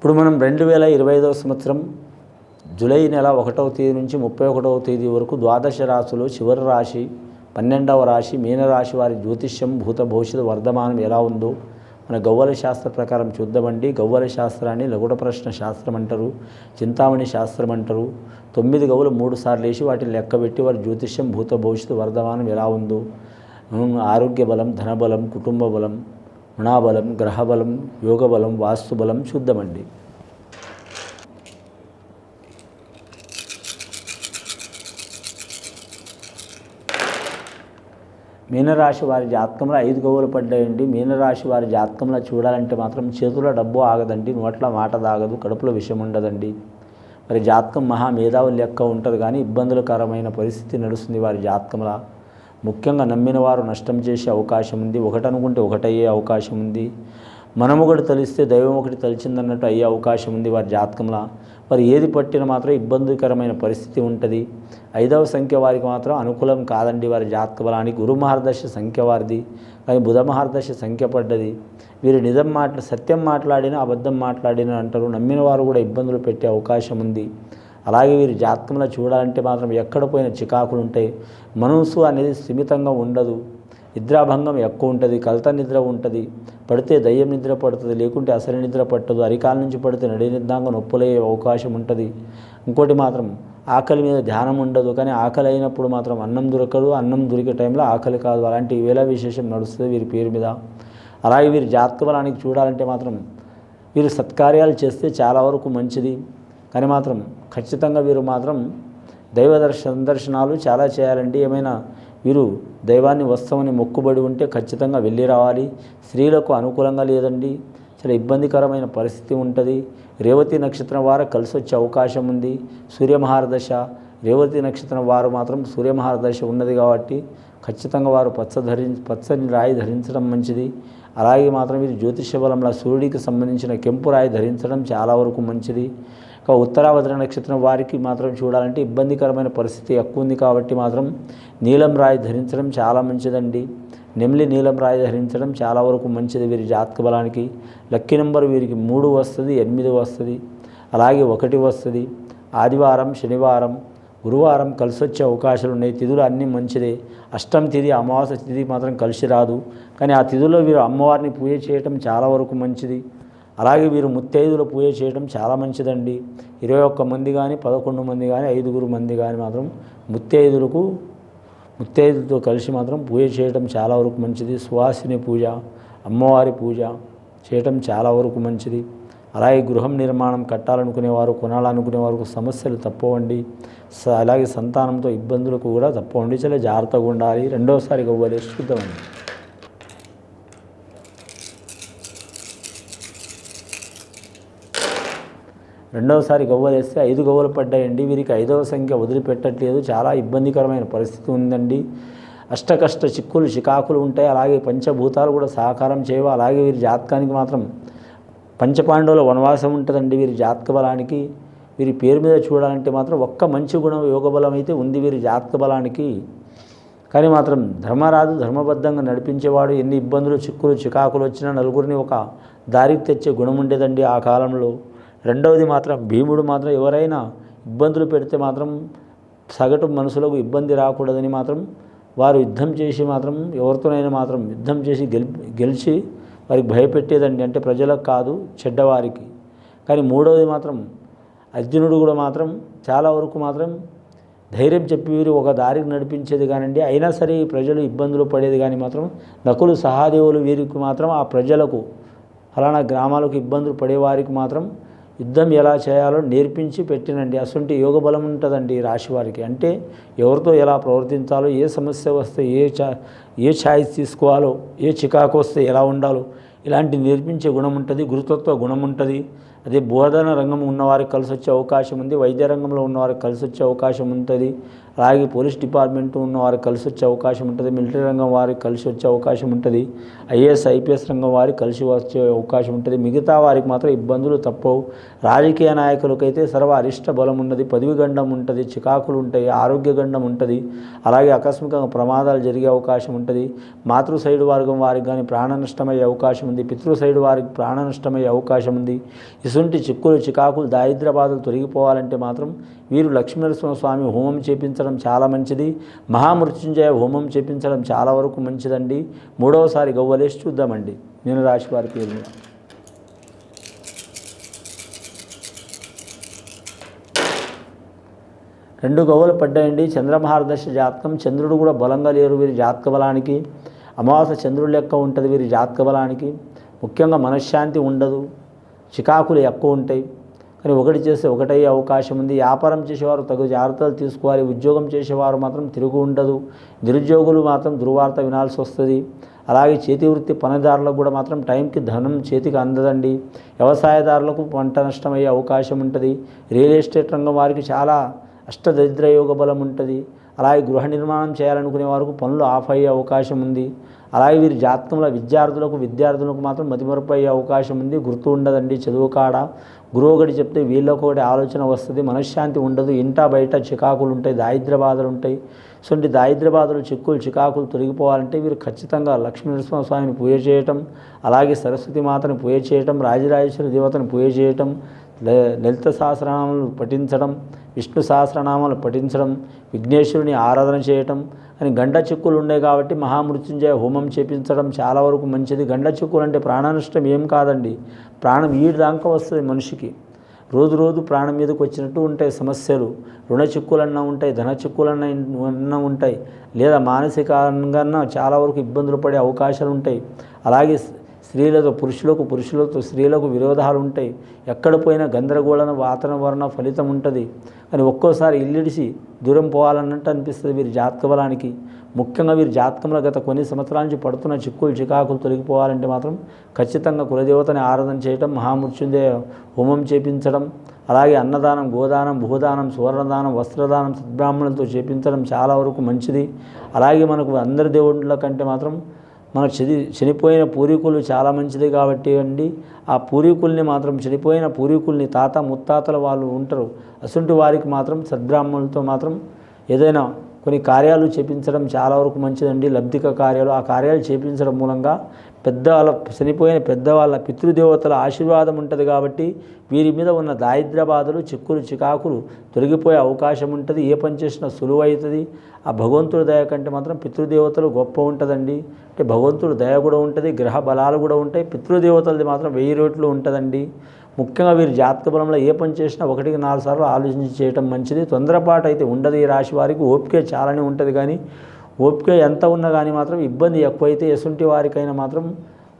ఇప్పుడు మనం రెండు వేల ఇరవై ఐదవ సంవత్సరం జూలై నెల ఒకటవ తేదీ నుంచి ముప్పై ఒకటవ తేదీ వరకు ద్వాదశ రాశులు చివరి రాశి పన్నెండవ రాశి మీనరాశి వారి జ్యోతిష్యం భూత భవిష్యత్ వర్ధమానం ఎలా ఉందో మన గవ్వల శాస్త్ర ప్రకారం చూద్దామండి. గవ్వల శాస్త్రాన్ని లఘుట ప్రశ్న శాస్త్రం అంటారు చింతామణి శాస్త్రం అంటారు. తొమ్మిది గవ్వలు మూడు సార్లు వేసి వాటిని లెక్కబెట్టి వారి జ్యోతిష్యం భూత భవిష్యత్తు వర్ధమానం ఎలా ఉందో ఆరోగ్య బలం ధనబలం కుటుంబ బలం గుణాబలం గ్రహబలం యోగబలం వాస్తుబలం చూద్దామండి మీనరాశి వారి జాతకంలో ఐదు గోవులు పడ్డాయండి. మీనరాశి వారి జాతకంలో చూడాలంటే మాత్రం చేతుల డబ్బు ఆగదండి. నోట్ల మాట దాగదు కడుపులో విషయం ఉండదండి. మరి జాతకం మహా మేధావులు లెక్క ఉంటుంది. కానీ ఇబ్బందులకరమైన పరిస్థితి నడుస్తుంది వారి జాతకంలో. ముఖ్యంగా నమ్మిన వారు నష్టం చేసే అవకాశం ఉంది. ఒకటనుకుంటే ఒకటయ్యే అవకాశం ఉంది. మనం ఒకటి తలిస్తే దైవం ఒకటి తలిచిందన్నట్టు అయ్యే అవకాశం ఉంది వారి జాతకంలో. వారు ఏది పట్టిన మాత్రం ఇబ్బందికరమైన పరిస్థితి ఉంటుంది. ఐదవ సంఖ్య వారికి మాత్రం అనుకూలం కాదండి వారి జాతక బలానికి. గురు మహర్దశ సంఖ్య వారిది. కానీ బుధ మహర్దశ సంఖ్య పడ్డది. వీరు నిజం మాట్లా సత్యం మాట్లాడిన అబద్ధం మాట్లాడిన అంటారు. నమ్మిన వారు కూడా ఇబ్బందులు పెట్టే అవకాశం ఉంది. అలాగే వీరి జాతకంలో చూడాలంటే మాత్రం ఎక్కడ పోయిన చికాకులు ఉంటాయి? మనసు అనేది స్థిమితంగా ఉండదు. నిద్రాభంగం ఎక్కువ ఉంటుంది కలత నిద్ర ఉంటుంది. పడితే దయ్యం నిద్ర పడుతుంది లేకుంటే అసలు నిద్ర పట్టదు. అరికాల నుంచి పడితే నడి నిద్దాంగా నొప్పులయ్యే అవకాశం ఉంటుంది. ఇంకోటి మాత్రం ఆకలి మీద ధ్యానం ఉండదు. కానీ ఆకలి అయినప్పుడు మాత్రం అన్నం దొరకదు. అన్నం దొరికే టైంలో ఆకలి కాదు. అలాంటి వేళ విశేషం నడుస్తుంది వీరి పేరు మీద. అలాగే వీరి జాతక బలానికి చూడాలంటే మాత్రం వీరు సత్కార్యాలు చేస్తే చాలా వరకు మంచిది. కానీ మాత్రం ఖచ్చితంగా వీరు మాత్రం దైవ దర్శనాలు చాలా చేయాలండి. ఏమైనా వీరు దైవాన్ని వస్తామని మొక్కుబడి ఉంటే ఖచ్చితంగా వెళ్ళి రావాలి. స్త్రీలకు అనుకూలంగా లేదండి. చాలా ఇబ్బందికరమైన పరిస్థితి ఉంటుంది. రేవతి నక్షత్రం వారు కలిసి వచ్చే అవకాశం ఉంది. సూర్యమహారదశ రేవతి నక్షత్రం వారు మాత్రం సూర్యమహారదశ ఉన్నది కాబట్టి ఖచ్చితంగా వారు పచ్చ ధరి పచ్చని రాయి ధరించడం మంచిది. అలాగే మాత్రం వీరు జ్యోతిష బలంలో సూర్యుడికి సంబంధించిన కెంపు రాయి ధరించడం చాలా వరకు మంచిది. ఉత్తరాభద్ర నక్షత్రం వారికి మాత్రం చూడాలంటే ఇబ్బందికరమైన పరిస్థితి ఎక్కువ ఉంది కాబట్టి మాత్రం నీలం రాయి ధరించడం చాలా మంచిదండి. నెమిలి నీలం రాయి ధరించడం చాలా వరకు మంచిది వీరి జాతక బలానికి. లక్కీ నెంబర్ వీరికి మూడు వస్తుంది ఎనిమిది వస్తుంది అలాగే ఒకటి వస్తుంది. ఆదివారం శనివారం గురువారం కలిసి వచ్చే అవకాశాలు ఉన్నాయి. తిథులు అన్నీ మంచిదే. అష్టం తిథి అమావాస్య తిథి మాత్రం కలిసి రాదు. కానీ ఆ తిథుల్లో వీరు అమ్మవారిని పూజ చేయటం చాలా వరకు మంచిది. అలాగే వీరు ముత్తైదుల పూజ చేయడం చాలా మంచిదండి. ఇరవై ఒక్క మంది కానీ పదకొండు మంది కానీ ఐదుగురు మంది కానీ మాత్రం ముత్తైదులకు ముత్తైదులతో కలిసి మాత్రం పూజ చేయడం చాలా వరకు మంచిది. సువాసిని పూజ అమ్మవారి పూజ చేయటం చాలా వరకు మంచిది. అలాగే గృహం నిర్మాణం కట్టాలనుకునేవారు కొనాలనుకునే వారికి సమస్యలు తప్పవండి. స- అలాగే సంతానంతో ఇబ్బందులకు కూడా తప్పవండి. చాలా జాగ్రత్తగా ఉండాలి. రెండోసారి గవ్వలేసి చూద్దామండి రెండవసారి గవ్వలు వేస్తే ఐదు గవ్వలు పడ్డాయండి. వీరికి ఐదవ సంఖ్య వదిలిపెట్టట్లేదు. చాలా ఇబ్బందికరమైన పరిస్థితి ఉందండి. అష్టకష్ట చిక్కులు చికాకులు ఉంటాయి. అలాగే పంచభూతాలు కూడా సహకారం చేయవు. అలాగే వీరి జాతకానికి మాత్రం పంచపాండవుల వనవాసం ఉంటుందండి వీరి జాతక బలానికి వీరి పేరు మీద చూడాలంటే మాత్రం ఒక్క మంచి గుణం యోగబలం అయితే ఉంది వీరి జాతక బలానికి కానీ మాత్రం ధర్మరాజు ధర్మబద్ధంగా నడిపించేవాడు. ఎన్ని ఇబ్బందులు చిక్కులు చికాకులు వచ్చినా నలుగురిని ఒక దారికి తెచ్చే గుణం ఉండేదండి ఆ కాలంలో. రెండవది మాత్రం భీముడు మాత్రం ఎవరైనా ఇబ్బందులు పెడితే మాత్రం సగటు మనుషులకు ఇబ్బంది రాకూడదని మాత్రం వారు యుద్ధం చేసి మాత్రం ఎవరితోనైనా మాత్రం యుద్ధం చేసి గెలి గెలిచి వారికి భయపెట్టేదండి. అంటే ప్రజలకు కాదు చెడ్డవారికి. కానీ మూడవది మాత్రం అర్జునుడు కూడా మాత్రం చాలా వరకు మాత్రం ధైర్యం చెప్పి వీరు ఒక దారికి నడిపించేది కానండి అయినా సరే ప్రజలు ఇబ్బందులు పడేది కానీ మాత్రం నకులు సహాదేవులు వీరికి మాత్రం ఆ ప్రజలకు ఫలానా గ్రామాలకు ఇబ్బందులు పడేవారికి మాత్రం యుద్ధం ఎలా చేయాలో నేర్పించి పెట్టినండి. అసంటి యోగ బలం ఉంటుందండి ఈ రాశి వారికి. అంటే ఎవరితో ఎలా ప్రవర్తించాలో ఏ సమస్య వస్తే ఏ చా ఏ ఛాయిస్ తీసుకోవాలో ఏ చికాకు వస్తే ఎలా ఉండాలో ఇలాంటి నేర్పించే గుణం ఉంటుంది గురుతత్వ గుణం ఉంటుంది. అదే బోధన రంగం ఉన్నవారికి కలిసి వచ్చే అవకాశం ఉంది వైద్య రంగంలో ఉన్నవారికి కలిసి వచ్చే అవకాశం ఉంటుంది అలాగే పోలీస్ డిపార్ట్మెంట్ ఉన్నవారికి కలిసి వచ్చే అవకాశం ఉంటుంది మిలిటరీ రంగం వారికి కలిసి వచ్చే అవకాశం ఉంటుంది ఐఏఎస్ ఐపీఎస్ రంగం వారికి కలిసి వచ్చే అవకాశం ఉంటుంది. మిగతా వారికి మాత్రం ఇబ్బందులు తప్పవు. రాజకీయ నాయకులకైతే సర్వ అరిష్ట బలం ఉన్నది పదవి గండం ఉంటుంది చికాకులు ఉంటాయి ఆరోగ్య గండం ఉంటుంది అలాగే ఆకస్మికంగా ప్రమాదాలు జరిగే అవకాశం ఉంటుంది. మాతృ సైడ్ వర్గం వారికి కానీ ప్రాణ నష్టమయ్యే అవకాశం ఉంది పితృ సైడ్ వారికి ప్రాణ నష్టమయ్యే అవకాశం ఉంది. ఇసుంటి చిక్కులు చికాకులు దారిద్ర బాధలు తొలగిపోవాలంటే మాత్రం వీరు లక్ష్మీనరసింహస్వామి హోమం చేపించడం చాలా మంచిది. మహామృత్యుంజయ హోమం చేపించడం చాలా వరకు మంచిదండి. మూడవసారి గవ్వలేసి చూద్దామండి. నేను రాశి వారి పేరు మీద. రెండు గవ్వలు పడ్డాయండి. చంద్రమహారదర్శ జాతకం. చంద్రుడు కూడా బలంగా లేరు వీరి జాతక బలానికి అమావాస్య చంద్రుడు లెక్క ఉంటుంది వీరి జాతక బలానికి ముఖ్యంగా మనశ్శాంతి ఉండదు. చికాకులు ఎక్కువ ఉంటాయి. కానీ ఒకటి చేస్తే ఒకటయ్యే అవకాశం ఉంది. వ్యాపారం చేసేవారు తగు జాగ్రత్తలు తీసుకోవాలి. ఉద్యోగం చేసేవారు మాత్రం తిరుగు ఉండదు. నిరుద్యోగులు మాత్రం దుర్వార్త వినాల్సి వస్తుంది. అలాగే చేతి వృత్తి పనిదారులకు కూడా మాత్రం టైంకి ధనం చేతికి అందదండి. వ్యవసాయదారులకు పంట నష్టం అయ్యే అవకాశం ఉంటుంది. రియల్ ఎస్టేట్ రంగం వారికి చాలా అష్టదరిద్రయోగ బలం ఉంటుంది. అలాగే గృహ నిర్మాణం చేయాలనుకునే వారికి పనులు ఆఫ్ అయ్యే అవకాశం ఉంది. అలాగే వీరి జాతకంలో విద్యార్థులకు విద్యార్థులకు మాత్రం మతిమరుపు అయ్యే అవకాశం ఉంది. గుర్తు ఉండదండి చదువు కాడ. గురువు ఒకటి చెప్తే వీళ్ళకు ఒకటి ఆలోచన వస్తుంది. మనశ్శాంతి ఉండదు. ఇంటా బయట చికాకులు ఉంటాయి. దారిద్ర బాధలు ఉంటాయి. సో అంటే బాధలు చిక్కులు చికాకులు తొలగిపోవాలంటే వీరు ఖచ్చితంగా లక్ష్మీ నరసింహస్వామిని పూజ చేయటం అలాగే సరస్వతి మాతని పూజ చేయటం రాజరాజేశ్వరి దేవతను పూజ చేయటం లలిత సహస్రనామాలు పఠించడం విష్ణు సహస్రనామాలు పఠించడం విఘ్నేశ్వరుని ఆరాధన చేయటం అని గండ చిక్కులు ఉన్నాయి కాబట్టి మహామృత్యుంజయ హోమం చేపించడం చాలా వరకు మంచిది. గండ చిక్కులు అంటే ప్రాణనష్టం ఏం కాదండి. ప్రాణం ఈడు దాకా వస్తుంది మనిషికి. రోజు రోజు ప్రాణం మీదకి వచ్చినట్టు ఉంటాయి సమస్యలు. రుణ చిక్కులన్నా ఉంటాయి ధన చిక్కులన్నా ఉంటాయి. లేదా మానసికంగా చాలా వరకు ఇబ్బందులు పడే అవకాశాలు ఉంటాయి. అలాగే స్త్రీలతో పురుషులకు పురుషులతో స్త్రీలకు విరోధాలు ఉంటాయి ఎక్కడ పోయినా గందరగోళన వాతావరణ ఫలితం ఉంటుంది. కానీ ఒక్కోసారి ఇల్లిడిసి దూరం పోవాలన్నట్టు అనిపిస్తుంది వీరి జాతక బలానికి ముఖ్యంగా వీరి జాతకంలో గత కొన్ని సంవత్సరాల నుంచి పడుతున్న చిక్కులు చికాకులు తొలగిపోవాలంటే మాత్రం ఖచ్చితంగా కులదేవతని ఆరాధన చేయటం మహామృత్యుంజయ హోమం చేపించడం అలాగే అన్నదానం గోదానం భూదానం సువర్ణదానం వస్త్రదానం సద్బ్రాహ్మణులతో చేపించడం చాలా వరకు మంచిది. అలాగే మనకు అందరి దేవుళ్ళ కంటే మాత్రం మన చది చనిపోయిన పూర్వీకులు చాలా మంచిది కాబట్టి అండి. ఆ పూర్వీకుల్ని మాత్రం చనిపోయిన పూర్వీకుల్ని తాత ముత్తాతల వాళ్ళు ఉంటారు. అసంటి వారికి మాత్రం సద్బ్రాహ్మణులతో మాత్రం ఏదైనా కొన్ని కార్యాలు చేపించడం చాలా వరకు మంచిదండి. లబ్ధిక కార్యాలు ఆ కార్యాలు చేపించడం మూలంగా పెద్దవాళ్ళ చనిపోయిన పెద్దవాళ్ళ పితృదేవతల ఆశీర్వాదం ఉంటుంది కాబట్టి వీరి మీద ఉన్న దారిద్ర బాధలు చిక్కులు చికాకులు తొలగిపోయే అవకాశం ఉంటుంది. ఏ పని చేసినా సులువు అవుతుంది. ఆ భగవంతుడి దయ కంటే మాత్రం పితృదేవతలు గొప్ప ఉంటుందండి. అంటే భగవంతుడు దయ కూడా ఉంటుంది గ్రహ బలాలు కూడా ఉంటాయి. పితృదేవతలది మాత్రం వెయ్యి రోట్లు ఉంటుందండి. ముఖ్యంగా వీరి జాతక బలంలో ఏ పని చేసినా ఒకటికి నాలుగు సార్లు ఆలోచించి చేయటం మంచిది. తొందరపాటు అయితే ఉండదు ఈ రాశి వారికి. ఓపిక చాలానే ఉంటుంది కానీ ఓపిక ఎంత ఉన్నా కానీ మాత్రం ఇబ్బంది ఎక్కువైతే ఎసుంటి వారికైనా మాత్రం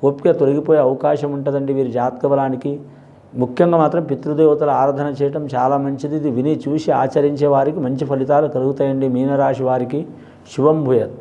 ఓపిక తొలగిపోయే అవకాశం ఉంటుందండి వీరి జాతక బలానికి. ముఖ్యంగా మాత్రం పితృదేవతల ఆరాధన చేయటం చాలా మంచిది. ఇది విని చూసి ఆచరించే వారికి మంచి ఫలితాలు కలుగుతాయండి మీనరాశి వారికి. శుభం భూయత్.